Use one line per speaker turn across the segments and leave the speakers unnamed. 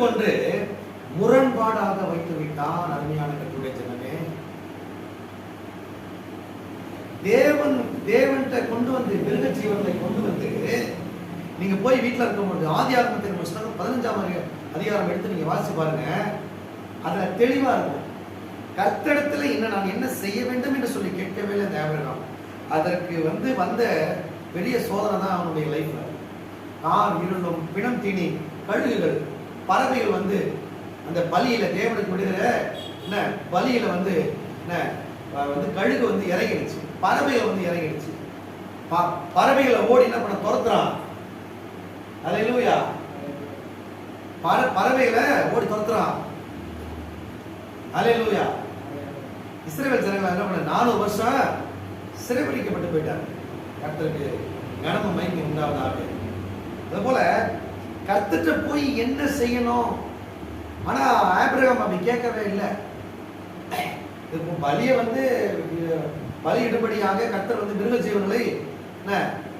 கொன்று முரண்பாடாக வைத்து விட்டான் அருமையான கட்டுரை ஜனமே. தேவன் தேவன்கிட்ட கொண்டு வந்து மிருக ஜீவனை கொண்டு வந்து நீங்க போய் வீட்டில் இருக்கும்போது ஆதி ஆத்மத்தின் புஸ்தகம் பதினஞ்சாம் அதிகாரம் எடுத்து நீங்க வாசிச்சு பாருங்க. அதுல தெளிவா இருக்கும். கர்த்தடத்துல இன்னும் நான் என்ன செய்ய வேண்டும் என்று சொல்லி கேட்கவே இல்லை இந்த அதற்கு வந்து வந்த பெரிய சோதனை தான் அவனுடைய லைஃப்ல நான் இருளும் பிணம் தீனி கழுகுகள். பறவைகள் வந்து அந்த பலியில தேவனுக்கு விடுகிற என்ன பலியில வந்து என்ன வந்து கழுகு வந்து இறங்கிடுச்சு. பறவைகள் வந்து இறங்கிடுச்சு. ப- பறவைகளை ஓடி என்ன பண்ண துரத்துறான். அலையிலூயா பற பறவைகளை ஓடி துரத்துறான். அலையிலூயா இஸ்ரேல் ஜனங்கள் என்ன பண்ண நாலு வருஷம் சிறைபிடிக்கப்பட்டு போயிட்டாங்க. கர்த்தருக்கு கனம மயங்கி உண்டாவதாக. அதுபோல கத்துட்டு போய் என்ன செய்யணும்? ஆனா ஆபிரகாம் அப்படி கேட்கவே இல்லை. இப்போ பலியை வந்து அஹ், பலியிடும்படியாக கத்தர் வந்து மிருக ஜீவன்களை என்ன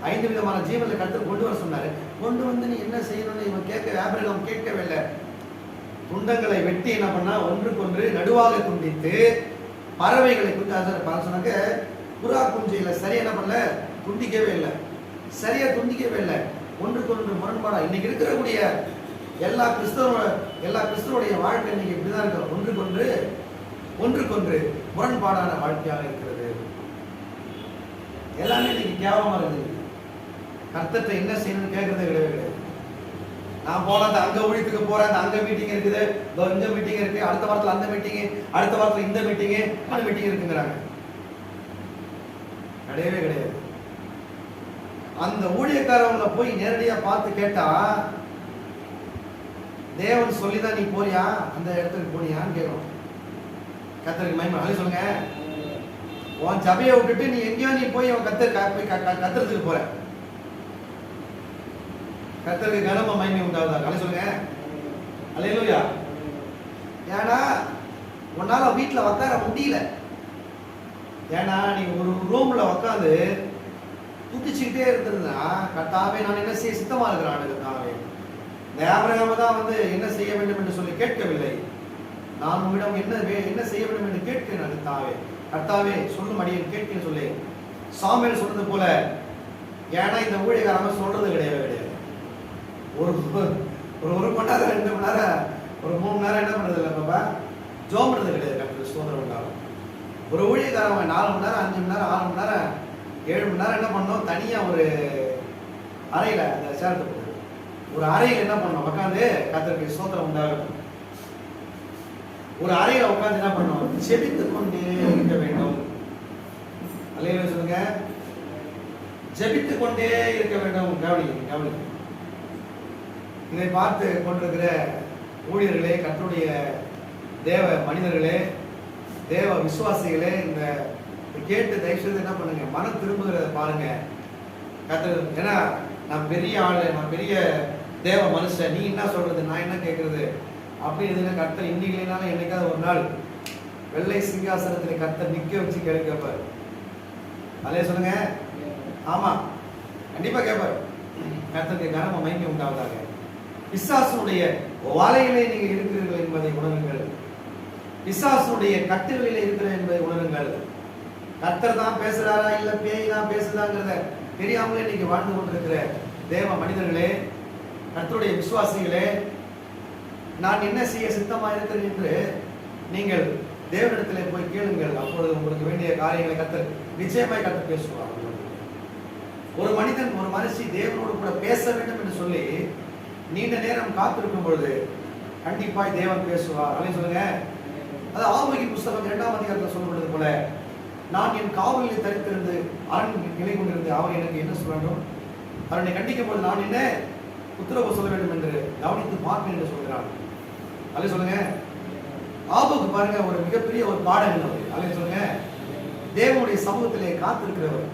ஐந்து விதமான ஜீவன்களை கத்தர் கொண்டு வர சொன்னாரு. கொண்டு வந்து நீ என்ன செய்யணும்னு இவன் கேட்க ஆபிரகாம் கேட்கவே இல்லை. துண்டங்களை வெட்டி என்ன பண்ணா ஒன்றுக்கொன்று நடுவாக துண்டித்து பறவைகளை குறித்து அதை சொன்னாங்க. சொன்னாக்க புறா குஞ்சையில் சரியாக என்ன பண்ணல? துண்டிக்கவே இல்லை. சரியா துண்டிக்கவே இல்லை. ஒன்றுக்கொன்று முரண்பாடா? இன்னைக்கு இருக்கக்கூடிய எல்லா கிறிஸ்தவ எல்லா கிறிஸ்தவருடைய வாழ்க்கை இன்னைக்கு இப்படிதான் இருக்கு ஒன்றுக்கொன்று ஒன்றுக்கொன்று முரண்பாடான வாழ்க்கையாக இருக்கிறது. எல்லாமே இன்னைக்கு கேவலமா இருக்குது. கர்த்தத்தை என்ன செய்யணும்னு கேட்கறதே கிடையவே கிடையாது. நான் போனேன் அந்த அங்க ஊழியத்துக்கு போறேன் அந்த அங்க மீட்டிங் இருக்குது. இதோ இந்த மீட்டிங் இருக்கு அடுத்த வாரத்துல அந்த மீட்டிங் அடுத்த வாரத்துல இந்த மீட்டிங் அந்த மீட்டிங் இருக்குங்கிறாங்க. கிடையவே கிடையாது. அந்த ஊழியக்காரவங்களை போய் நேரடியாக பார்த்து கேட்டா தேவன் சொல்லி தான் நீ போறியா? அந்த இடத்துக்கு போனியான்னு கேட்கணும் கத்தருக்கு மயமா அது சொல்லுங்க. உன் சபையை விட்டுட்டு நீ எங்கேயோ நீ போய் அவன் கத்து போய் கத்துறதுக்கு போற. கத்தருக்கு கனம மயமை உண்டாவதா அழி சொல்லுங்க. அலையிலூயா. ஏன்னா உன்னால வீட்டில் உட்கார முடியல. ஏன்னா நீ ஒரு ரூம்ல உட்காந்து துதிச்சுக்கிட்டே இருந்திருந்தா கர்த்தாவே நான் என்ன செய்ய சித்தமா இருக்கிறான் கர்த்தாவே. இந்த ஆபிரகாம தான் வந்து என்ன செய்ய வேண்டும் என்று சொல்லி கேட்கவில்லை. நான் உங்களிடம் என்ன வே- என்ன செய்ய வேண்டும் என்று கேட்கிறேன் கர்த்தாவே. கர்த்தாவே சொல்லும் அடியேன் கேட்கிறேன் சொல்லி சாமியல் சொன்னது போல ஏன்னா இந்த ஊழியக்காரங்க சொல்றது கிடையவே கிடையாது. ஒரு ஒரு ஒரு மணி நேரம் ரெண்டு மணி நேரம் ஒரு மூணு மணி நேரம் என்ன பண்றது இல்லை பாப்பா? ஜோம் கிடையாது கட்டுறது சுதந்திரம் உண்டாகும் ஒரு ஊழியக்காரவங்க நாலு மணி நேரம் அஞ்சு மணி நேரம் ஆறு மணி நேரம் ஏழு மணி நேரம் என்ன பண்ணோம்? தனியா ஒரு அறையில அந்த சேர்த்து போட்டு ஒரு அறையில் என்ன பண்ணோம்? உட்காந்து கத்தருக்கு சோத்திரம் உண்டாகும் ஒரு அறையில உட்காந்து என்ன பண்ணோம்? செபித்து கொண்டே இருக்க வேண்டும். அல்லையா சொல்லுங்க. ஜெபித்து கொண்டே இருக்க வேண்டும். கவனி கவனி இதை பார்த்து கொண்டிருக்கிற ஊழியர்களே கற்றுடைய தேவ மனிதர்களே தேவ விசுவாசிகளே இந்த கேட்டு தயவு செய்து என்ன பண்ணுங்க? மனம் திரும்புகிறத பாருங்க. கர்த்தர் ஏன்னா நான் பெரிய ஆளு நான் பெரிய தேவ மனுஷன். நீ என்ன சொல்றது? நான் என்ன கேட்கறது அப்படி எதுனா கர்த்தர் இன்னைக்குனாலும் என்னைக்காவது ஒரு நாள் வெள்ளை சிங்காசனத்தில் கர்த்தர் நிக்க வச்சு கேட்கப்பாரு அதே சொல்லுங்க? ஆமா. கண்டிப்பா கேட்பார் கர்த்தருக்கு கனம மயங்கி உண்டாவதாக. பிசாசனுடைய வாழையிலே நீங்க இருக்கிறீர்கள் என்பதை உணருங்கள். பிசாசனுடைய கட்டுகளிலே இருக்கிற என்பதை உணருங்கள். கர்த்தர் தான் பேசுறாரா இல்ல பேய் தான் பேசுதாங்கிறத தெரியாமலே இன்னைக்கு வாழ்ந்து கொண்டிருக்கிற தேவ மனிதர்களே கர்த்தருடைய விசுவாசிகளே நான் என்ன செய்ய சித்தமா இருக்கிறேன் என்று நீங்கள் தேவனிடத்திலே போய் கேளுங்கள். அப்பொழுது உங்களுக்கு வேண்டிய காரியங்களை கத்தர் நிச்சயமாய் கர்த்தர் பேசுவார். ஒரு மனிதன் ஒரு மனுஷி தேவனோடு கூட பேச வேண்டும் என்று சொல்லி நீண்ட நேரம் காத்திருக்கும் பொழுது கண்டிப்பாய் தேவன் பேசுவார். அப்படின்னு சொல்லுங்க. அது ஆரோக்கிய புஸ்தகம் இரண்டாம் அதிகாரத்தில் சொல்லப்படுவது போல நான் என் காவலில் தரித்திருந்து அரண் நிலை கொண்டிருந்து அவர் எனக்கு என்ன சொல்ல வேண்டும்? அவரை கண்டிக்கும் போது நான் என்ன உத்தரவு சொல்ல வேண்டும் என்று கவனித்து பார்ப்பேன் என்று சொல்கிறான் அல்ல சொல்லுங்க ஆபுக்கு பாருங்க ஒரு மிகப்பெரிய ஒரு பாடங்கள் அவர் அல்ல சொல்லுங்க தேவனுடைய சமூகத்திலே காத்திருக்கிறவர்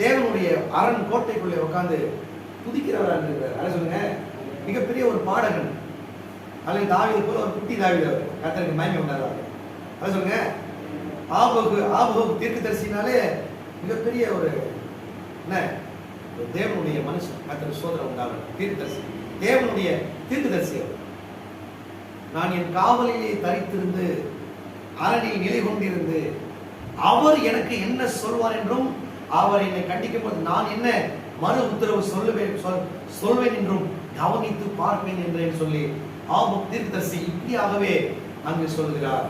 தேவனுடைய அரண் கோட்டைக்குள்ளே உட்கார்ந்து குதிக்கிறவராக இருக்கிறார். அல்ல சொல்லுங்க மிகப்பெரிய ஒரு பாடகன். அல்லது தாவிதை போல ஒரு குட்டி தாவிதவர் கத்தனுக்கு கத்தருக்கு உண்டாதார் அதை சொல்லுங்க ஆபகு ஆபோகு தீர்க்கதரிசினாலே மிகப்பெரிய ஒரு என்ன? ஒரு தேவனுடைய மனுஷன் கத்திர சோதனை உண்டாவர் தீர்க்கதரிசி. தேவனுடைய தீர்க்கதரிசி அவர். நான் என் காவலிலே தரித்திருந்து அரணில் நிலை கொண்டிருந்து அவர் எனக்கு என்ன சொல்வார் என்றும் அவர் என்னை கண்டிக்கும் போது நான் என்ன மறு உத்தரவு சொல்லுவேன் சொல் சொல்வேன் என்றும் கவனித்து பார்ப்பேன் என்றேன் சொல்லி ஆமாம் தீர்க்கதரிசி இப்படியாகவே அங்கு சொல்கிறார்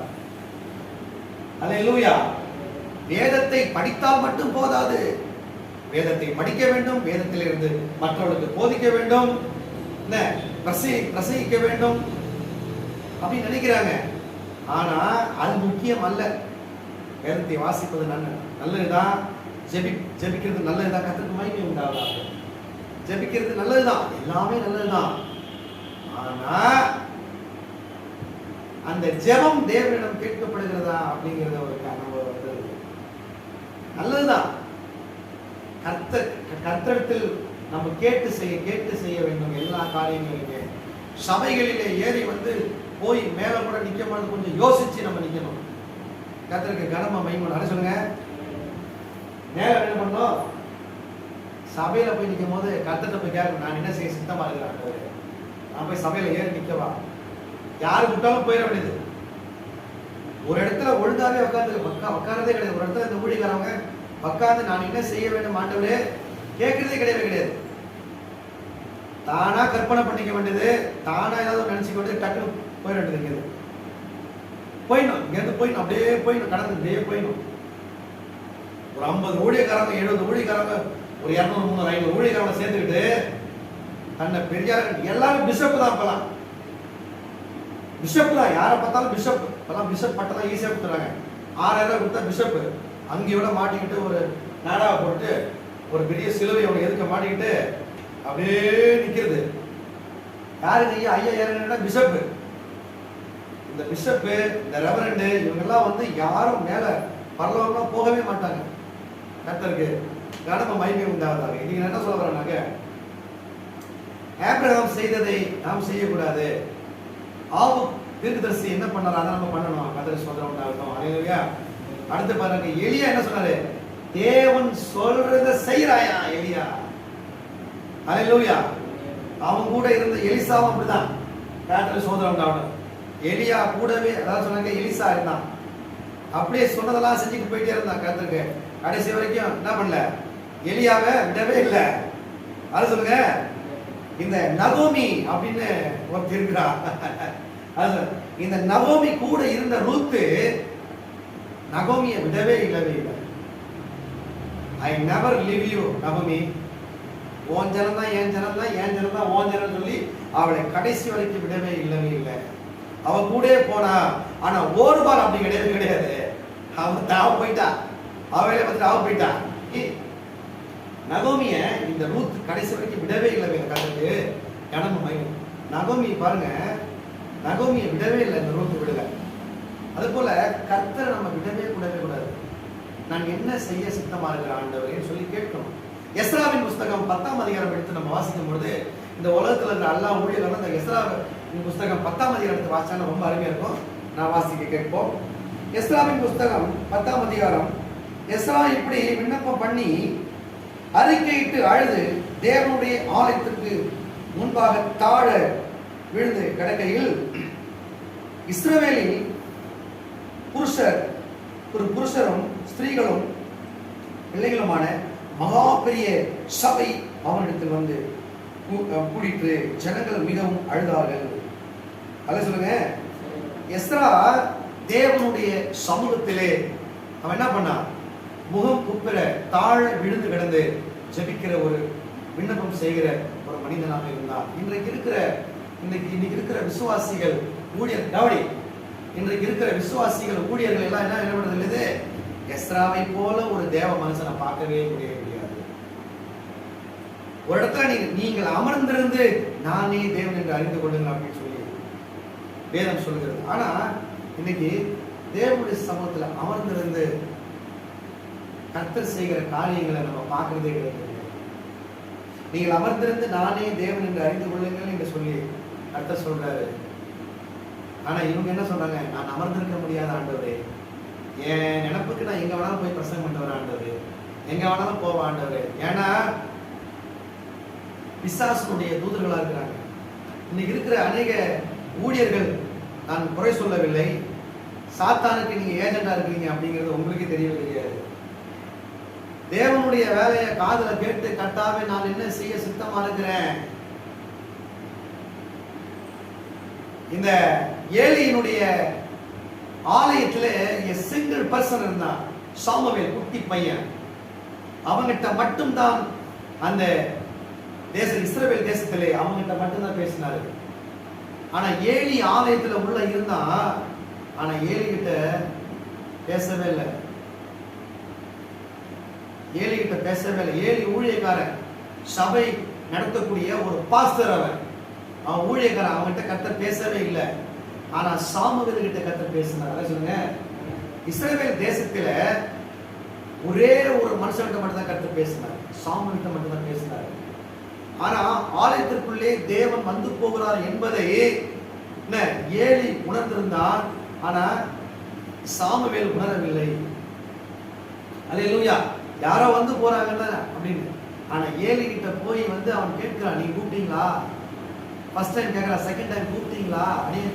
அல்லேலூயா வேதத்தை படித்தால் மட்டும் போதாது. வேதத்தை படிக்க வேண்டும் வேதத்திலிருந்து மற்றவர்களுக்கு போதிக்க வேண்டும். என்ன? பிரசி பிரசங்கிக்க வேண்டும். அப்படின்னு நினைக்கிறாங்க. ஆனா அது முக்கியம் அல்ல. வேதத்தை வாசிப்பது நல்ல நல்லதுதான். ஜெபி ஜெபிக்கிறது நல்லதுதான். கத்திற்கு மகிமை உண்டாவதாக. ஜெபிக்கிறது நல்லதுதான். எல்லாமே நல்லதுதான். ஆனா அந்த ஜெபம் தேவனிடம் கேட்கப்படுகிறதா அப்படிங்கிறத ஒரு அனுபவம் வந்து நல்லதுதான். கர்த்த கர்த்தத்தில் நம்ம கேட்டு செய்ய கேட்டு செய்ய வேண்டும் எல்லா காரியங்களிலுமே. சபைகளிலே ஏறி வந்து போய் மேலே கூட நிற்க மாதிரி கொஞ்சம் யோசிச்சு நம்ம நிற்கணும் கர்த்தருக்கு கனமா மைமன் அட சொல்லுங்க. நேரம் என்ன பண்ணோம் சபையில போய் நிற்கும் போது கர்த்தர்ட்ட போய் கேட்கணும். நான் என்ன செய்ய சித்தமா இருக்கிறேன்? நான் போய் சபையில ஏறி நிற்கவா யாருக்கு விட்டாலும் போயிட வேண்டியது ஒரு இடத்துல ஒழுங்காவே உட்காந்து பக்கா உட்காரதே கிடையாது. ஒரு இடத்துல இந்த ஊழிக்காரவங்க உட்காந்து நான் என்ன செய்ய வேண்டும் ஆண்டவரே? கேட்கறதே கிடையவே கிடையாது. தானா கற்பனை பண்ணிக்க வேண்டியது தானா ஏதாவது நினைச்சுக்க வேண்டியது டக்குனு போயிட வேண்டியது இங்கேருந்து போயிடணும். இங்கேருந்து போயிடணும். அப்படியே போயிடணும். கடந்து அப்படியே போயிடணும். ஒரு ஐம்பது ஊழியக்காரங்க எழுபது ஊழியக்காரங்க ஒரு இரநூறு முந்நூறு ஐநூறு ஊழியக்காரங்க சேர்ந்துக்கிட்டு தன்னை பெரியார் எல்லாரும் பிஷப் தான் இப்பெல்லாம் பிஷப் யாரை பார்த்தாலும் பிஷப். இப்பெல்லாம் பிஷப் பட்டம் ஈஸியாக கொடுத்துறாங்க. ஆறாயிரம் கொடுத்தா பிஷப். அங்கேயோட மாட்டிக்கிட்டு ஒரு நாடாவை போட்டு ஒரு பெரிய சிலுவை அவனை எதுக்க மாட்டிக்கிட்டு அப்படியே நிற்கிறது யாரு ஐயா ஐயா யாருன்னா பிஷப். இந்த பிஷப்பு இந்த ரெவரண்டு இவங்கெல்லாம் வந்து யாரும் மேல பரலோகம்லாம் போகவே மாட்டாங்க. கத்தருக்கு கனம மயமே உண்டாவதாக. இன்னைக்கு என்ன சொல்ல வரேன்னாக்க ஆப்ரஹாம் செய்ததை நாம் செய்யக்கூடாது. ஆவு தீர்க்கதரிசி என்ன பண்ணாரு அதை நம்ம பண்ணணும். கர்த்தர் சோதரம் உண்டாகட்டும். அலையிலுயா அடுத்து பாருங்க எலியா என்ன சொன்னாரு? தேவன் சொல்றத செய்யறாயா எலியா? அலையிலுயா அவன் கூட இருந்த எலிசாவும் அப்படிதான். கர்த்தர் சோதரம் உண்டாகட்டும். எலியா கூடவே அதாவது சொன்னாங்க எலிசா இருந்தான். அப்படியே சொன்னதெல்லாம் செஞ்சுட்டு போயிட்டே இருந்தான் கருத்துருக்கு. கடைசி வரைக்கும் என்ன பண்ணல? எலியாவை விடவே இல்லை. அது சொல்லுங்க. இந்த நகோமி அப்படின்னு ஒருத்தர் இருக்கிறா அது இந்த நகோமி கூட இருந்த ரூத்து நகோமியை விடவே இல்லவே இல்லை. ஐ நெவர் லிவ் யூ நகோமி ஓன் ஜனம் தான் என் ஜனம் தான் என் ஜனம் தான் ஓன் ஜனம் சொல்லி அவளை கடைசி வரைக்கும் விடவே இல்லவே இல்லை. அவ கூட போனா ஆனா ஒரு பால் அப்படி கிடையாது கிடையாது. அவன் தாவ போயிட்டா. அவளை பார்த்துட்டு அவ போயிட்டா. நகோமிய இந்த ரூத் கடைசி வரைக்கும் விடவே இல்லை வேற கண்ணுக்கு கனம மயம் நகோமி பாருங்க. நகோமியை விடவே இல்லை இந்த ரூத் விடல அது போல கர்த்தரை நம்ம விடவே கூடவே கூடாது. நான் என்ன செய்ய சித்தமா இருக்கிற ஆண்டவரேன்னு சொல்லி கேட்கணும். எஸ்ராவின் புஸ்தகம் பத்தாம் அதிகாரம் எடுத்து நம்ம வாசிக்கும் பொழுது இந்த உலகத்துல இருக்கிற எல்லா ஊழியர்களும் இந்த எஸ்ராவின் புஸ்தகம் பத்தாம் அதிகாரத்தை வாசிச்சா ரொம்ப அருமையா இருக்கும். நான் வாசிக்க கேட்போம். எஸ்ராவின் புஸ்தகம் பத்தாம் அதிகாரம். எஸ்ரா இப்படி விண்ணப்பம் பண்ணி அறிக்கையிட்டு அழுது தேவனுடைய ஆலயத்திற்கு முன்பாக தாழ விழுந்து கிடக்கையில் இஸ்ரவேலில் புருஷர் ஒரு புருஷரும் ஸ்திரீகளும் பிள்ளைகளுமான மகா பெரிய சபை அவனிடத்தில் வந்து கூ- ஜனங்கள் மிகவும் அழுதார்கள். அல்ல சொல்லுங்க எஸ்ரா தேவனுடைய சமூகத்திலே அவன் என்ன பண்ணான்? முகம் குப்புற தாழ விழுந்து கிடந்து ஜபிக்கிற ஒரு விண்ணப்பம் செய்கிற ஒரு மனிதனாக இருந்தார். இன்றைக்கு இருக்கிற இன்னைக்கு இன்னைக்கு இருக்கிற விசுவாசிகள் ஊழியர் கவனி இன்றைக்கு இருக்கிற விசுவாசிகள் ஊழியர்கள் எல்லாம் என்ன என்ன பண்ணுறது எஸ்ராவை போல ஒரு தேவ மனுஷனை பார்க்கவே முடிய முடியாது. ஒரு இடத்துல நீங்க நீங்கள் அமர்ந்திருந்து நானே தேவன் என்று அறிந்து கொள்ளுங்கள் அப்படின்னு சொல்லி வேதம் சொல்லுகிறது ஆனா இன்னைக்கு தேவனுடைய சமூகத்தில் அமர்ந்திருந்து கர்த்தர் செய்கிற காரியங்களை நம்ம பார்க்கறதே கிடையாது. நீங்கள் அமர்ந்திருந்து நானே தேவன் என்று அறிந்து கொள்ளுங்கள் என்று சொல்லி கர்த்தர் சொல்றாரு. ஆனா இவங்க என்ன சொல்றாங்க நான் அமர்ந்திருக்க முடியாத ஆண்டவரே. என் நினப்புக்கு நான் எங்க வேணாலும் போய் பிரசங்கம் பண்ணிட்டு வரேன் ஆண்டவரே. எங்க வேணாலும் போவேன் ஆண்டவரே. ஏன்னா விசாசனுடைய தூதர்களா இருக்கிறாங்க. இன்னைக்கு இருக்கிற அநேக ஊழியர்கள் நான் குறை சொல்லவில்லை. சாத்தானுக்கு நீங்க ஏஜெண்டா இருக்கிறீங்க அப்படிங்கிறது உங்களுக்கே தெரியவே தெரியாது. தேவனுடைய வேலையை காதல கேட்டு கட்டாவே நான் என்ன செய்ய சுத்தமா இருக்கிறேன்? இந்த ஏலியினுடைய ஆலயத்துல சிங்கிள் பர்சன் இருந்தான் சாமுவேல் குட்டி பையன். அவங்கிட்ட மட்டும்தான் அந்த தேச இஸ்ரேல் தேசத்திலே அவங்கிட்ட மட்டும்தான் பேசினாரு. ஆனா ஏழி ஆலயத்துல உள்ள இருந்தான் ஆனா ஏழி கிட்ட பேசவே இல்லை. ஏழை கிட்ட பேசவே இல்லை ஏழை ஊழியக்காரன் சபை நடத்தக்கூடிய ஒரு பாஸ்டர் அவன். அவன் ஊழியக்காரன் அவன்கிட்ட கத்த பேசவே இல்லை. ஆனா சாமுவேல் கிட்ட கத்த பேசினார். சொல்லுங்க. இஸ்ரேல் தேசத்துல ஒரே ஒரு மனுஷன்கிட்ட மட்டும் தான் கருத்து பேசினார். சாமுவேல்கிட்ட மட்டும் தான் பேசினார். ஆனா ஆலயத்திற்குள்ளே தேவன் வந்து போகிறார் என்பதை என்ன? ஏலி உணர்ந்திருந்தான் ஆனா சாமுவேல் உணரவில்லை. அல்லேலூயா யாரோ வந்து போறாங்கல்ல அப்படின்னு. ஆனா ஏழு கிட்ட போய் வந்து அவன் கேட்கிறான் நீ கூப்பிட்டீங்களா? ஃபர்ஸ்ட் டைம் கேட்கறான் செகண்ட் டைம் கூப்பிட்டீங்களா? அப்படின்னு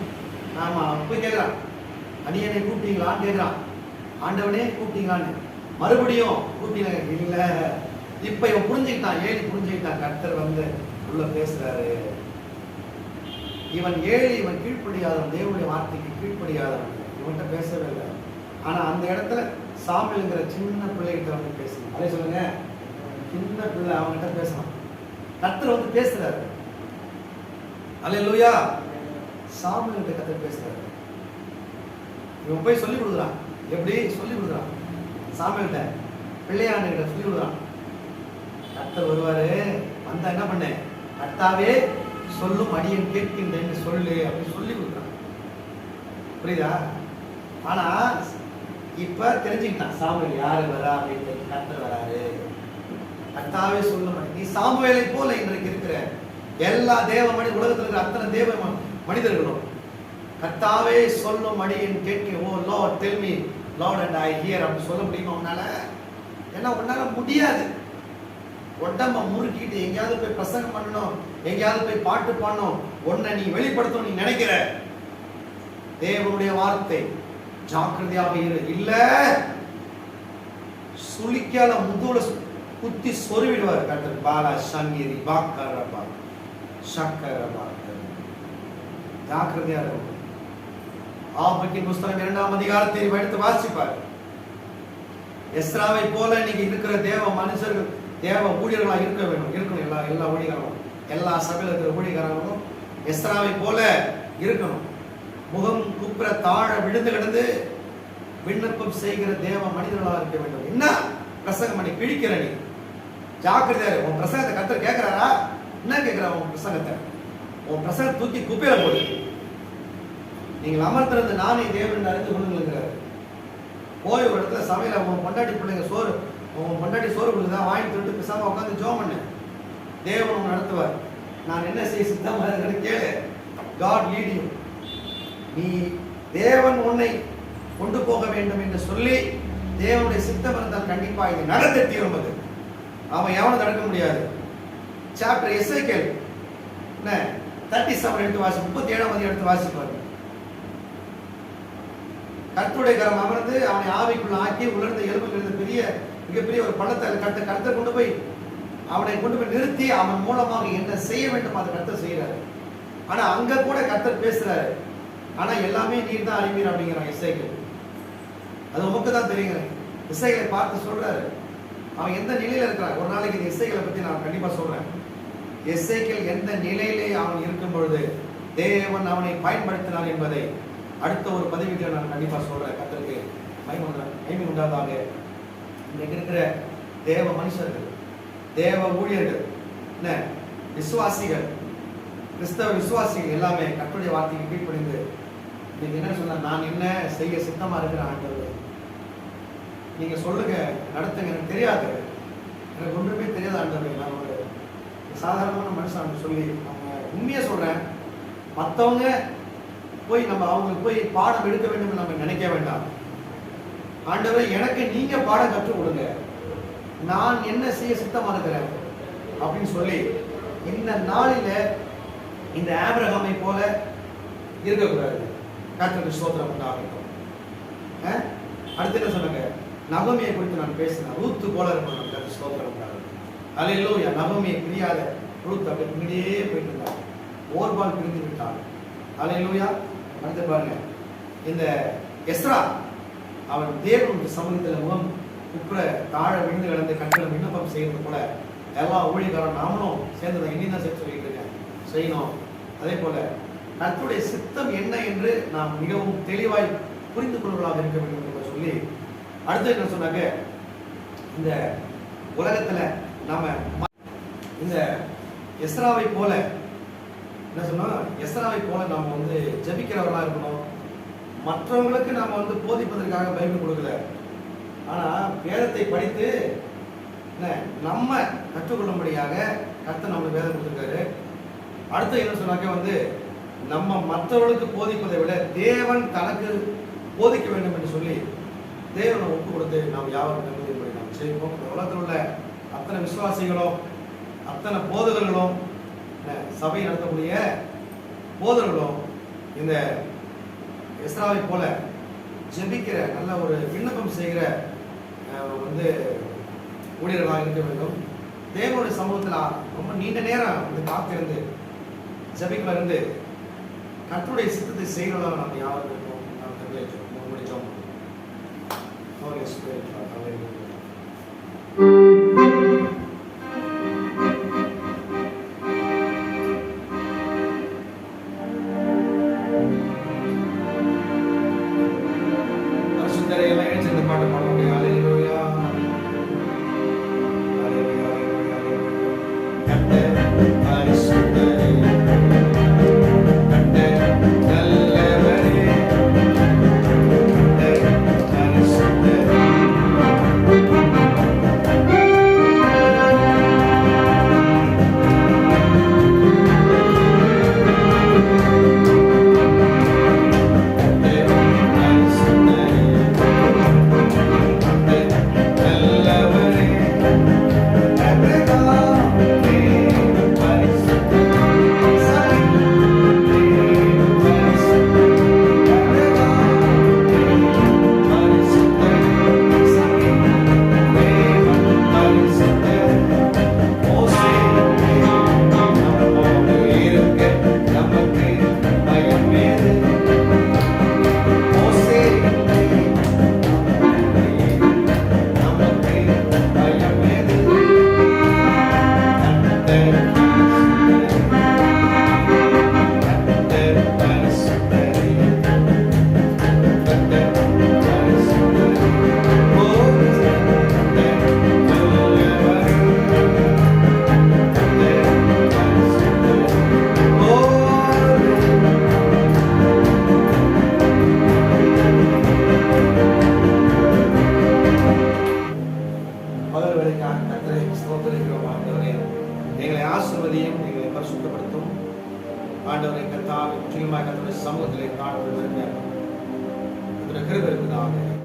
ஆமா அவன் போய் கேட்கறான். அடியனை கூப்பிட்டீங்களான்னு கேட்கறான். ஆண்டவனே கூப்பிட்டீங்களான்னு. மறுபடியும் கூப்பிட்டீங்க இல்ல. இப்ப இவன் புரிஞ்சுக்கிட்டான் ஏலி புரிஞ்சுக்கிட்டான். கர்த்தர் வந்து உள்ள பேசுறாரு. இவன் ஏழி இவன் கீழ்ப்படியாதவன் தேவனுடைய வார்த்தைக்கு கீழ்ப்படியாதவன். இவன்கிட்ட பேசவே இல்லை. ஆனா அந்த இடத்துல சாமியல்ங்கிற சின்ன பிள்ளைகிட்ட வந்து பேசணும் அதே சொல்லுங்க. சின்ன பிள்ளை அவன்கிட்ட பேசணும். கர்த்தர் வந்து பேசுறாரு. அல்லேலூயா சாமியல்கிட்ட கர்த்தர் பேசுறாரு. இவன் போய் சொல்லி கொடுக்குறான். எப்படி? சொல்லி கொடுக்குறான். சாமியல்கிட்ட பிள்ளையாண்டுகிட்ட சொல்லி கொடுக்குறான். கர்த்தர் வருவாரு. வந்தா என்ன பண்ண? கர்த்தாவே சொல்லும் அடியன் கேட்கின்றேன்னு சொல்லு அப்படின்னு சொல்லி கொடுக்குறான். புரியுதா? ஆனா இப்ப தெரிஞ்சுக்கிட்டான். சாமுவேல் யாரு வரா அப்படின்னு கர்த்தர் வராரு. கர்த்தாவே சொல்ல நீ சாமுவேலை போல இன்றைக்கு இருக்கிற எல்லா தேவ மணி உலகத்தில் இருக்கிற அத்தனை தேவ மனிதர்களும் கர்த்தாவே சொல்லும் மணியின் கேட்க ஓ lo tell me Lord and I hear அப்படின்னு சொல்ல முடியுமா உன்னால? ஏன்னா உன்னால முடியாது. உடம்ப முறுக்கிட்டு எங்கேயாவது போய் பிரசங்கம் பண்ணணும் எங்கேயாவது போய் பாட்டு பாடணும் உன்னை நீ வெளிப்படுத்தணும் நீ நினைக்கிற. தேவனுடைய வார்த்தை. ஜாக்கிரதையாக இரு. இல்ல. சுளிக்கால முதுகுல குத்தி சொருவிடுவார் கட்டர் பாலா சங்கீரி பாக்கரபா சக்கரபா ஜாக்கிரதையா இருக்கும் ஆபத்தின் புஸ்தகம் இரண்டாம் அதிகாரத்தை எடுத்து வாசிப்பார். எஸ்ராவை போல இன்னைக்கு இருக்கிற தேவ மனுஷர்கள் தேவ ஊழியர்களா இருக்க வேண்டும். இருக்கணும். எல்லா எல்லா ஊழியர்களும் எல்லா சபையில் இருக்கிற ஊழியர்களும் எஸ்ராவை போல இருக்கணும். முகம் குப்புற தாழ விழுந்து கிடந்து விண்ணப்பம் செய்கிற தேவ மனிதர்களாக இருக்க வேண்டும். என்ன? பிரசங்கம் பண்ணி பிடிக்கிற நீ. ஜாக்கிரதையா உன் பிரசங்கத்தை கத்தர் கேட்கிறாரா? என்ன கேட்கிற உன் பிரசங்கத்தை? உன் பிரசங்கத்தை தூக்கி குப்பையில போடு. நீங்கள் அமர்ந்திருந்த நானே தேவன் அறிந்து கொள்ளுங்கிறாரு போய் ஒரு இடத்துல சமையல உன் பொண்டாட்டி பிள்ளைங்க சோறு உன் பொண்டாட்டி சோறு கொடுக்குதா? வாங்கி திருட்டு பேசாமல் உட்காந்து ஜோம் பண்ணு. தேவன் உன்னை நடத்துவார். நான் என்ன செய்ய சித்தமாக இருக்கிறேன்னு கேளு. காட் லீட் யூ நீ தேவன் உன்னை கொண்டு போக வேண்டும் என்று சொல்லி தேவனுடைய சித்தம் இருந்தால் கண்டிப்பா இது நடந்து தீரும் அது. அவன் எவனும் தடுக்க முடியாது. சாப்டர் எஸ்ஐகேல் என்ன? தேர்ட்டி செவன் எடுத்து வாசி முப்பத்தி ஏழாம் அதிகம் எடுத்து வாசிப்பாரு கர்த்துடைய கரம் அமர்ந்து அவனை ஆவிக்குள்ள ஆக்கி உலர்ந்த எலும்புகள் இருந்த பெரிய மிகப்பெரிய ஒரு பள்ளத்தை கருத்த கருத்தை கொண்டு போய் அவனை கொண்டு போய் நிறுத்தி அவன் மூலமாக என்ன செய்ய வேண்டும் அதை கருத்தை செய்யறாரு ஆனா அங்க கூட கர்த்தர் பேசுறாரு. ஆனா எல்லாமே நீர் தான் அறிவீர் அப்படிங்கிறான் இசைகள் அது உமக்கு தான் தெரியுங்க. இசைகளை பார்த்து சொல்றாரு. அவன் எந்த நிலையில இருக்கிறான்? ஒரு நாளைக்கு இந்த இசைகளை பத்தி நான் கண்டிப்பா சொல்றேன். இசைகள் எந்த நிலையிலே அவன் இருக்கும் பொழுது தேவன் அவனை பயன்படுத்தினார் என்பதை அடுத்த ஒரு பதவிக்கு நான் கண்டிப்பா சொல்றேன். கத்தருக்கு மைம மைமை உண்டாதாக இன்னைக்கு இருக்கிற தேவ மனுஷர்கள் தேவ ஊழியர்கள் என்ன? விசுவாசிகள் கிறிஸ்தவ விசுவாசிகள் எல்லாமே கற்புடைய வார்த்தைக்கு கீழ்ப்படிந்து நீங்கள் என்ன சொன்ன நான் என்ன செய்ய சித்தமாக இருக்கிறேன் ஆண்டவர். நீங்கள் சொல்லுங்க நடத்துங்க எனக்கு தெரியாது. எனக்கு ஒன்றுமே தெரியாது ஆண்டவர் நான் ஒரு சாதாரணமான மனுஷன் சொல்லி அவங்க உண்மையை சொல்கிறேன் மற்றவங்க போய் நம்ம அவங்களுக்கு போய் பாடம் எடுக்க வேண்டும் நம்ம நினைக்க வேண்டாம். ஆண்டவர் எனக்கு நீங்க பாடம் கற்றுக் கொடுங்க. நான் என்ன செய்ய சித்தமாக இருக்கிறேன்? அப்படின்னு சொல்லி இந்த நாளில இந்த ஆபிரகாமை போல இருக்கக்கூடாது. கர்த்தருக்கு ஸ்தோத்திரம் உண்டாகட்டும். அடுத்து என்ன சொன்னாங்க நவமியை குறித்து நான் பேசினேன் ரூத்து போல இருக்கணும் நம்ம கர்த்தர் ஸ்தோத்திரம் உண்டாகட்டும். அலையிலூயா நவமியை பிரியாத ரூத் அப்படி முன்னாடியே போயிட்டு இருந்தாங்க ஓர்பால் பிரிந்து விட்டாங்க அலையிலூயா அடுத்து பாருங்க. இந்த எஸ்ரா அவன் தேவனுடைய சமூகத்தில் முகம் குப்புற தாழ விழுந்து கிடந்து கண்களை விண்ணப்பம் செய்யறது போல எல்லா ஊழியக்காரன் நாமளும் சேர்ந்ததை எண்ணி தான் சேர்த்து சொல்லிட்டு இருக்கேன் செய்யணும். அதே போல கர்த்தருடைய சித்தம் என்ன என்று நாம் மிகவும் தெளிவாய் புரிந்து கொள்வதாக இருக்க வேண்டும் என்று சொல்லி அடுத்து என்ன சொன்னாங்க? இந்த உலகத்துல நாம இந்த எஸ்ராவை போல என்ன சொன்னா எஸ்ராவை போல நாம வந்து ஜெபிக்கிறவர்களா இருக்கணும். மற்றவங்களுக்கு நாம வந்து போதிப்பதற்காக பைபிள் கொடுக்கல. ஆனா வேதத்தை படித்து நம்ம கற்றுக்கொள்ளும்படியாக கர்த்தர் நம்மளுக்கு வேதம் கொடுத்துருக்காரு. அடுத்து என்ன சொன்னாக்க வந்து நம்ம மற்றவர்களுக்கு போதிப்பதை விட தேவன் தனக்கு போதிக்க வேண்டும் என்று சொல்லி தேவனை ஒப்பு கொடுத்து நாம் யாவரும் நம்பி நாம் செய்வோம் இந்த உலகத்தில் உள்ள அத்தனை விசுவாசிகளும் அத்தனை போதகர்களும் சபை நடத்தக்கூடிய போதகர்களும் இந்த எஸ்ராவை போல ஜெபிக்கிற நல்ல ஒரு விண்ணப்பம் செய்கிற வந்து ஊழியர்களாக இருக்க வேண்டும். தேவனுடைய சமூகத்தில் ரொம்ப நீண்ட நேரம் வந்து காத்திருந்து ஜெபிக்கல இருந்து கற்றுடைய சித்தத்தை செய்கிறதாக நாம் யாரும் இருக்கோம் நாம் தெரிவிச்சோம் முடிச்சோம் Holy Spirit, hallelujah. பாட்டு பாடுவோம்.